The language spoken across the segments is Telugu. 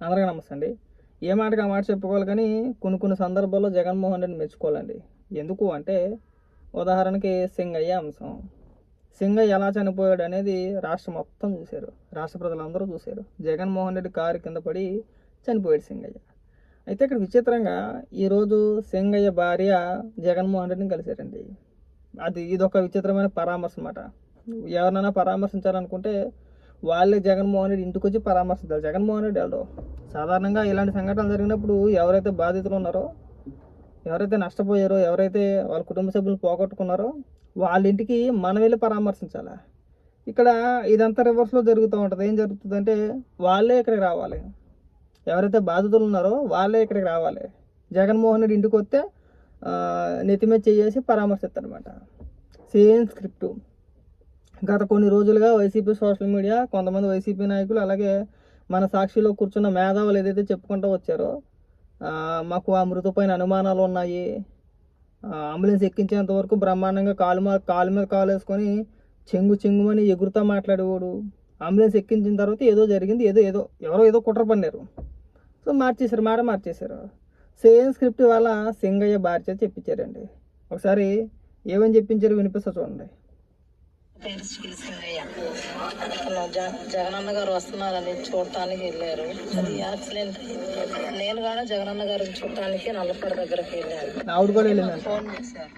అందరికీ నమస్తే అండి. ఏ మాటకి ఆ మాట చెప్పుకోవాలి కానీ కొన్ని కొన్ని సందర్భాల్లో జగన్మోహన్ రెడ్డిని మెచ్చుకోవాలండి. ఎందుకు అంటే ఉదాహరణకి సింగయ్య అంశం. సింగయ్య ఎలా చనిపోయాడు అనేది రాష్ట్రం మొత్తం చూశారు. రాష్ట్ర ప్రజలందరూ చూశారు. జగన్మోహన్ రెడ్డి కారు కింద పడి చనిపోయాడు సింగయ్య. అయితే ఇక్కడ విచిత్రంగా ఈరోజు సింగయ్య భార్య జగన్మోహన్ రెడ్డిని కలిశారండి. అది ఇదొక విచిత్రమైన పరామర్శ అన్నమాట ఎవరినైనా పరామర్శించాలనుకుంటే వాళ్ళే జగన్మోహన్ రెడ్డి ఇంటికి వచ్చి పరామర్శించాలి జగన్మోహన్ రెడ్డి వెళ్ళరు సాధారణంగా ఇలాంటి సంఘటనలు జరిగినప్పుడు ఎవరైతే బాధితులు ఉన్నారో ఎవరైతే నష్టపోయారో ఎవరైతే వాళ్ళ కుటుంబ సభ్యులు పోగొట్టుకున్నారో వాళ్ళ ఇంటికి మనం వెళ్ళి పరామర్శించాలి? ఇక్కడ ఇదంతా రివర్స్లో జరుగుతూ ఉంటుంది. ఏం జరుగుతుందంటే వాళ్ళే ఇక్కడికి రావాలి. ఎవరైతే బాధితులు ఉన్నారో వాళ్ళే ఇక్కడికి రావాలి. జగన్మోహన్ రెడ్డి ఇంటికి వస్తే ఆ, చేసి పరామర్శిస్తారనమాట సేమ్ స్క్రిప్టు గత కొన్ని రోజులుగా వైసీపీ సోషల్ మీడియా కొంతమంది వైసీపీ నాయకులు అలాగే మన సాక్షిలో కూర్చున్న మేధావులు ఏదైతే చెప్పుకుంటూ వచ్చారో మాకు ఆ మృతిపైన అనుమానాలు ఉన్నాయి. అంబులెన్స్ ఎక్కించేంత వరకు బ్రహ్మాండంగా కాలు మా కాలు మీద కాలు వేసుకొని చెంగు చెంగుమని ఎగురుతా మాట్లాడేవాడు. అంబులెన్స్ ఎక్కించిన తర్వాత ఏదో జరిగింది ఏదో ఏదో ఎవరో ఏదో కుట్ర పన్నారు సో మార్చేశారు మాట మార్చేశారు. సేమ్ స్క్రిప్ట్ వల్ల సింగయ్య భార్య చెప్పించారండి ఒకసారి ఏమని చెప్పించారు వినిపిస్తా చూడండి. పేరు శ్రీసింగయ్య జగనన్న గారు వస్తున్నారని చూడటానికి వెళ్ళారు. అది యాక్సిడెంట్ నేను కూడా జగనన్న గారిని చూడటానికి నల్లపడి దగ్గరికి వెళ్ళాను. ఆవిడ కూడా వెళ్ళిందంట. ఫోన్ చేశారు.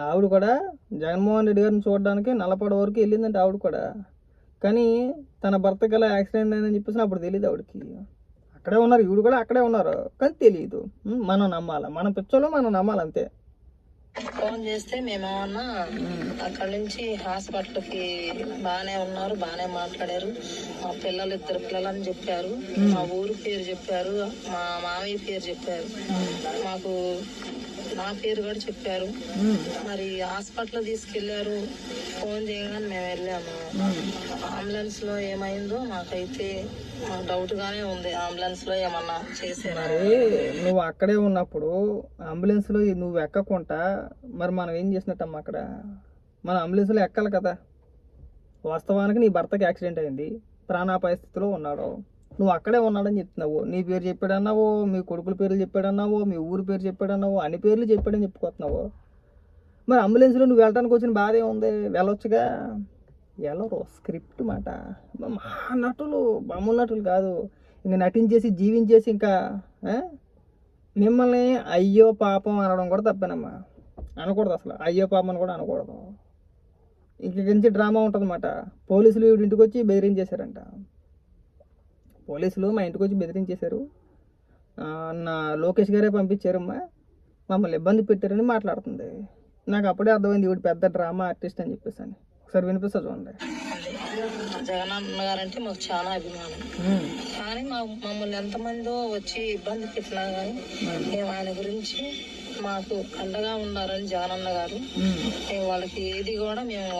ఆవిడ కూడా జగన్మోహన్ రెడ్డి గారిని చూడడానికి నల్లపడ వరకు వెళ్ళిందంట ఆవిడ కూడా. కానీ తన భర్తకి ఎలా యాక్సిడెంట్ అయిందని చెప్పేసి అప్పుడు తెలియదు ఆవిడకి. అక్కడే ఉన్నారు ఈవిడ కూడా అక్కడే ఉన్నారు. కానీ తెలియదు మనం నమ్మాలి? మన పిచ్చోళ్ళు మనం నమ్మాలి? అంతే. ఫోన్ చేస్తే మేమేమన్నా అక్కడి నుంచి హాస్పిటల్కి బాగానే ఉన్నారు బాగానే మాట్లాడారు. మా పిల్లలు ఇద్దరు పిల్లలని చెప్పారు. మా ఊరు పేరు చెప్పారు మా మామయ్య పేరు చెప్పారు. మాకు నా పేరు కూడా చెప్పారు. మరి హాస్పిటల్ తీసుకెళ్ళారు. ఫోన్ చేయగానే మేము వెళ్ళాము. అంబులెన్స్లో ఏమైందో మాకైతే మాకు డౌట్ గానే ఉంది. అంబులెన్స్లో ఏమన్నా చేసారా నువ్వు అక్కడే ఉన్నప్పుడు అంబులెన్స్లో నువ్వు ఎక్కకుండా మరి మనం ఏం చేసినట్టమ్మా అక్కడ? మన అంబులెన్స్లో ఎక్కాలి కదా. వాస్తవానికి నీ భర్తకి యాక్సిడెంట్ అయింది. ప్రాణాపాయ స్థితిలో ఉన్నాడు. నువ్వు అక్కడే ఉన్నాడని చెప్తున్నావు. నీ పేరు చెప్పాడన్నావో మీ కొడుకుల పేర్లు చెప్పాడన్నావో మీ ఊరి పేరు చెప్పాడన్నావో అన్ని పేర్లు చెప్పాడని చెప్పుకోతున్నావు మరి అంబులెన్స్లో నువ్వు వెళ్ళడానికి వచ్చిన బాధ ఏముంది? వెళ్ళొచ్చుగా? వెళ్ళరు స్క్రిప్ట్ మాట. మా నటులు మామూలు నటులు కాదు. ఇంకా నటించేసి జీవించేసి ఇంకా మిమ్మల్ని అయ్యో పాపం అనడం కూడా తప్పేనమ్మా. అనకూడదు అసలు. అయ్యో పాపం అని కూడా అనకూడదు. ఇంక నుంచి డ్రామా ఉంటుందన్నమాట పోలీసులు వీడి ఇంటికి వచ్చి బెదిరించేశారంట. పోలీసులు మా ఇంటికి వచ్చి బెదిరించేశారు. నా లోకేష్ గారే పంపించారమ్మా. మమ్మల్ని ఇబ్బంది పెట్టారని మాట్లాడుతుంది. నాకు అప్పుడే అర్థమైంది వీడు పెద్ద డ్రామా ఆర్టిస్ట్ అని చెప్పేసి అని. ఒకసారి వినిపిస్తా చూడండి. జగనన్న గారంటే మాకు చాలా అభిమానం. కానీ మా మమ్మల్ని ఎంతమందో వచ్చి ఇబ్బంది పెట్టినా కానీ మేము ఆయన గురించి మాకు అండగా ఉన్నారని జగనన్న గారు మేము వాళ్ళకి ఏది కూడా మేము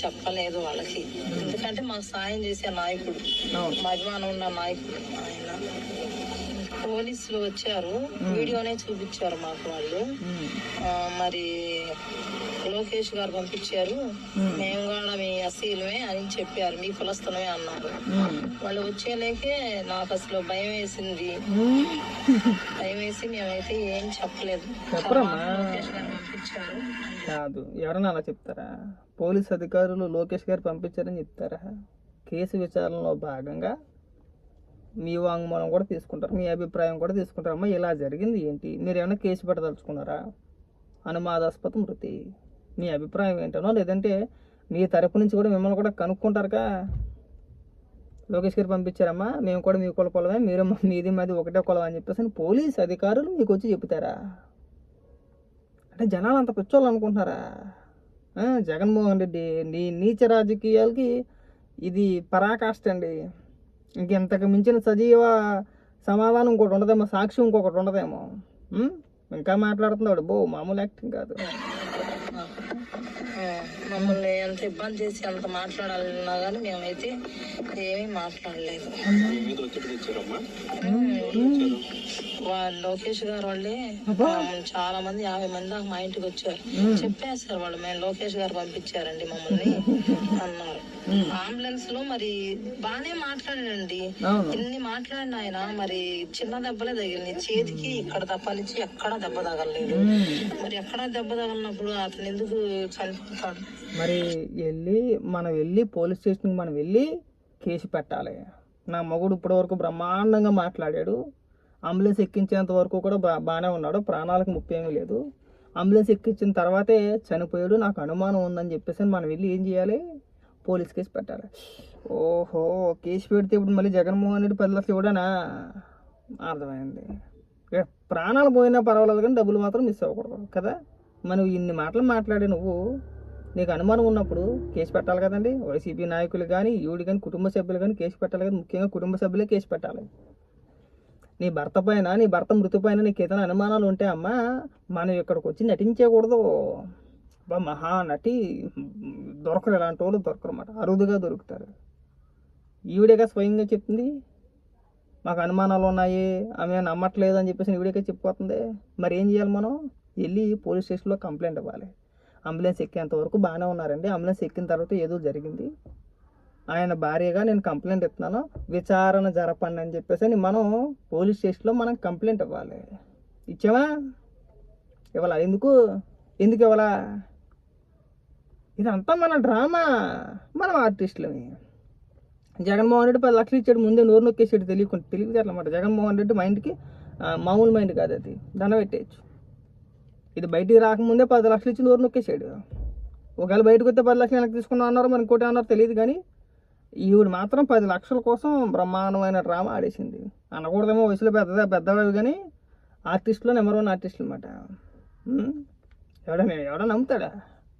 చెప్పలేదు వాళ్ళకి. ఎందుకంటే మాకు సాయం చేసే నాయకుడు. మా అభిమానం ఉన్న నాయకుడు ఆయన. పోలీసులు వచ్చారు. వీడియోనే చూపించారు మాకు వాళ్ళు. మరి లోకేష్ గారు పంపించారు. మేము కూడా మీ అసీలమే అని చెప్పారు. మీ కులస్థలమే అన్నారు. వాళ్ళు వచ్చేలేకే నాకు అసలు భయం వేసింది. భయం వేసి మేమైతే ఏం చెప్పలేదు. చెప్పరమ్మా. లోకేష్ గారు పంపించారు. కాదు. ఎవరైనా అలా చెప్తారా? పోలీస్ అధికారులు లోకేష్ గారు పంపించారని చెప్తారా? కేసు విచారణలో భాగంగా మీ వాంగ్మూలం కూడా తీసుకుంటారు. మీ అభిప్రాయం కూడా తీసుకుంటారు అమ్మా ఇలా జరిగింది ఏంటి? మీరు ఏమైనా కేసు పెట్టదలుచుకున్నారా? అనుమాదాస్పద మృతి. మీ అభిప్రాయం ఏంటనో లేదంటే మీ తరపు నుంచి కూడా మిమ్మల్ని కూడా కనుక్కుంటారుగా లోకేష్ గారు పంపించారమ్మా మేము కూడా మీ కుల కులమే మీరు మీది మాది ఒకటే కులం అని చెప్పేసి అని పోలీస్ అధికారులు మీకు వచ్చి చెప్తారా అంటే జనాలు అంత పిచ్చోళ్ళు అనుకుంటున్నారా? జగన్మోహన్ రెడ్డి నీ నీచ రాజకీయాలకి ఇది పరాకాష్ట అండి. ఇంకెంతకు మించిన సజీవ సమాధానం ఇంకోటి ఉండదేమో సాక్షి ఇంకొకటి ఉండదేమో. ఇంకా మాట్లాడుతున్నాడు. బో మామూలు యాక్టింగ్ కాదు. మమ్మల్ని ఎంత ఇబ్బంది చేసి ఎంత మాట్లాడాలన్నా కానీ మేమైతే ఏమీ మాట్లాడలేదు. వాళ్ళ లోకేష్ గారు వాళ్ళే చాలా మంది యాభై మంది దాకా మా ఇంటికి వచ్చారు. చెప్పేశారు వాళ్ళు మేము లోకేష్ గారు పంపించారండి మమ్మల్ని అన్నారు. అంబులెన్స్లో మరి బానే మాట్లాడాడండి. అవును. ఇన్ని మాట్లాడిన ఆయన మరి చిన్న దెబ్బలే తగిలింది చేతికి ఇక్కడ తప్పనిచ్చి ఎక్కడ దెబ్బ తగలలేదు. మరి ఎక్కడ దెబ్బ తగిలినప్పుడు అతను ఎందుకు చనిపోతాడు? మరి వెళ్ళి మనం వెళ్ళి పోలీస్ స్టేషన్కి మనం వెళ్ళి కేసు పెట్టాలి. నా మగుడు ఇప్పటి వరకు బ్రహ్మాండంగా మాట్లాడాడు. అంబులెన్స్ ఎక్కించేంత వరకు కూడా బా బాగానే ఉన్నాడు. ప్రాణాలకు ముప్పి ఏమీ లేదు. అంబులెన్స్ ఎక్కించిన తర్వాతే చనిపోయాడు. నాకు అనుమానం ఉందని చెప్పేసి మనం వెళ్ళి ఏం చేయాలి? పోలీస్ కేసు పెట్టాలి. ఓహో కేసు పెడితే ఇప్పుడు మళ్ళీ జగన్మోహన్ రెడ్డి పది లక్షలు ఇవ్వడానా? అర్థమైంది. ప్రాణాలు పోయినా పర్వాలేదు కానీ డబ్బులు మాత్రం మిస్ అవ్వకూడదు కదా? మనం ఇన్ని మాటలు మాట్లాడే నువ్వు నీకు అనుమానం ఉన్నప్పుడు కేసు పెట్టాలి కదండి. వైసీపీ నాయకులు కానీ ఈవిడ కానీ కుటుంబ సభ్యులు కానీ కేసు పెట్టాలి కదా. ముఖ్యంగా కుటుంబ సభ్యులే కేసు పెట్టాలి. నీ భర్త పైన నీ భర్త మృతి పైన నీకు ఏదైనా అనుమానాలు ఉంటే అమ్మా మనం ఇక్కడికి వచ్చి నటించకూడదు. బా మహా నటి దొరకరు. ఇలాంటి వాళ్ళు దొరకరు అన్నమాట. అరుదుగా దొరుకుతారు. ఈవిడేగా స్వయంగా చెప్తుంది మాకు అనుమానాలు ఉన్నాయి ఆమె నమ్మట్లేదు అని చెప్పేసి ఈవిడేగా చెప్పిపోతుంది. మరి ఏం చేయాలి మనం? వెళ్ళి పోలీస్ స్టేషన్లో కంప్లైంట్ ఇవ్వాలి. అంబులెన్స్ ఎక్కేంత వరకు బాగానే ఉన్నారండి. అంబులెన్స్ ఎక్కిన తర్వాత ఏదో జరిగింది. ఆయన భార్యగా నేను కంప్లైంట్ ఇస్తున్నాను. విచారణ జరపండి అని చెప్పేసి అని మనం పోలీస్ స్టేషన్లో మనం కంప్లైంట్ ఇవ్వాలి. ఇచ్చామా ఇవ్వాలా? ఎందుకు? ఎందుకు ఇవ్వాలా? ఇదంతా మన డ్రామా. మనం ఆర్టిస్టులమి. జగన్మోహన్ రెడ్డి పది లక్షలు ఇచ్చాడు. ముందే నోరు నొక్కేసాడు. తెలియకుండా తెలియదన్నమాట జగన్మోహన్ రెడ్డి మైండ్కి మామూలు మైండ్ కాదు అది దండ పెట్టేయచ్చు. ఇది బయటికి రాకముందే పది లక్షలు ఇచ్చి నోరు నొక్కేసాడు ఒకవేళ బయటకు వస్తే పది లక్షలు వెనక్కి తీసుకున్నా అన్నారు మరి ఇంకోటి అన్నారు తెలియదు కానీ ఈవిడ మాత్రం పది లక్షల కోసం బ్రహ్మాండమైన డ్రామా ఆడేసింది. అనకూడదేమో వయసులో పెద్దదా పెద్దవాడు కానీ ఆర్టిస్టులో నెంబర్ వన్ ఆర్టిస్టులు అనమాట ఎవడనే ఎవడ నమ్ముతాడా?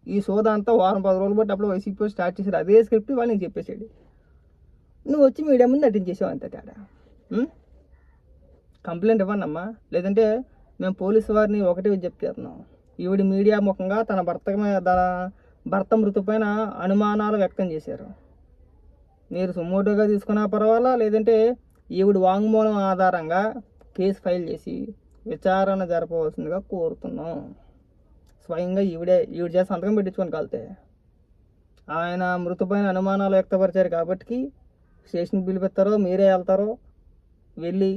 ఈ సోదా అంతా వారం పది రోజులు బట్టి అప్పుడు వైసీపీ పోయి స్టార్ట్ చేశారు. అదే స్క్రిప్ట్ వాళ్ళు నేను చెప్పేసాడు నువ్వు వచ్చి మీడియా ముందు నటించేసావు అంతే తేడా. కంప్లైంట్ ఇవ్వండి అమ్మా లేదంటే మేము పోలీసు వారిని ఒకటి విజ్ఞప్తి చేస్తున్నాం ఈవిడ మీడియా ముఖంగా తన భర్త తన భర్త మృతిపైన అనుమానాలు వ్యక్తం చేశారు. మీరు సుమోటోగా తీసుకున్నా పర్వాలా? లేదంటే ఈవిడ వాంగ్మూలం ఆధారంగా కేసు ఫైల్ చేసి విచారణ జరపవలసిందిగా కోరుతున్నాం. స్వయంగా ఈవిడే ఈవిడ చేసి సంతకం పెట్టించుకొని కలితే. ఆయన మృతిపైన అనుమానాలు వ్యక్తపరిచారు కాబట్టి స్టేషన్కి పిలిపిస్తారో మీరే వెళ్తారో వెళ్ళి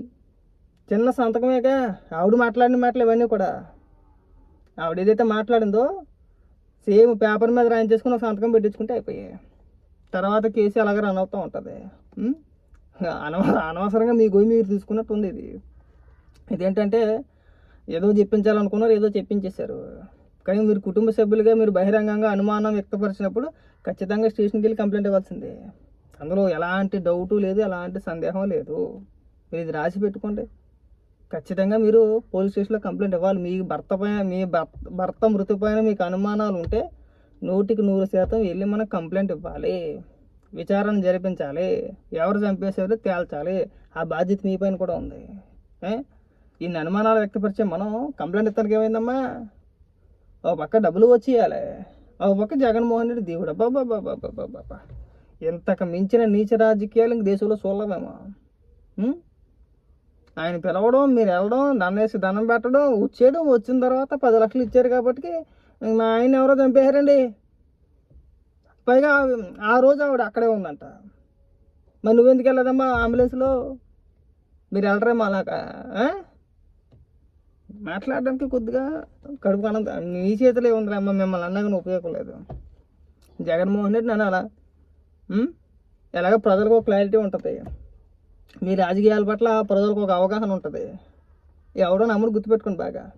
చిన్న సంతకమేగా. ఆవిడ మాట్లాడిన మాటలు ఇవన్నీ కూడా. ఆవిడ ఏదైతే మాట్లాడిందో సేమ్ పేపర్ మీద రాయించేసుకుని ఒక సంతకం పెట్టించుకుంటే అయిపోయాయి తర్వాత కేసు అలాగే రన్ అవుతూ ఉంటుంది. అనవ అనవసరంగా మీ గొయ్యి మీరు తీసుకున్నట్టు ఉంది ఇది. ఇదేంటంటే ఏదో చెప్పించాలనుకున్నారు ఏదో చెప్పించేశారు. కానీ మీరు కుటుంబ సభ్యులుగా మీరు బహిరంగంగా అనుమానం వ్యక్తపరిచినప్పుడు ఖచ్చితంగా స్టేషన్కి వెళ్ళి కంప్లైంట్ ఇవ్వాల్సిందే. అందులో ఎలాంటి డౌటు లేదు ఎలాంటి సందేహం లేదు. మీరు ఇది రాసి పెట్టుకోండి. ఖచ్చితంగా మీరు పోలీస్ స్టేషన్లో కంప్లైంట్ ఇవ్వాలి. మీ భర్త పైన మీ భర్త భర్త మృతి పైన మీకు అనుమానాలు ఉంటే నూటికి నూరు శాతం వెళ్ళి మనం కంప్లైంట్ ఇవ్వాలి. విచారణ జరిపించాలి. ఎవరు చంపేశారో తేల్చాలి. ఆ బాధ్యత మీ పైన కూడా ఉంది. ఈ ఇన్ని అనుమానాలు వ్యక్తపరిచే మనం కంప్లైంట్ ఇస్తానికి ఏమైందమ్మా? ఒక పక్క డబ్బులు వచ్చేయాలి. ఒక పక్క జగన్మోహన్ రెడ్డి దేవుడు. బాబా ఇంతకు ఎంతకు మించిన నీచ రాజకీయాలు ఇంక దేశంలో చూడలేమేమో. ఆయన పిలవడం మీరు వెళ్ళడం దండేసి దండం పెట్టడం వచ్చేయడం వచ్చిన తర్వాత పది లక్షలు ఇచ్చారు కాబట్టి మా ఆయన ఎవరో చంపేశారండి. పైగా ఆ రోజు ఆవిడ అక్కడే ఉందంట. మరి నువ్వెందుకు వెళ్ళదమ్మా అంబులెన్స్లో? మీరు వెళ్ళరేమో అలాగా మాట్లాడడానికి కొద్దిగా కడుపు అనంత నీ చేతిలో ఉందిరా అమ్మ మిమ్మల్ని అన్నగా ఉపయోగం లేదు. జగన్మోహన్ రెడ్డి నన్ను అలా ఎలాగో ప్రజలకు ఒక క్లారిటీ ఉంటుంది. మీ రాజకీయాల పట్ల ప్రజలకు ఒక అవగాహన ఉంటుంది. ఎవడో నమ్ముడు గుర్తుపెట్టుకోండి బాగా.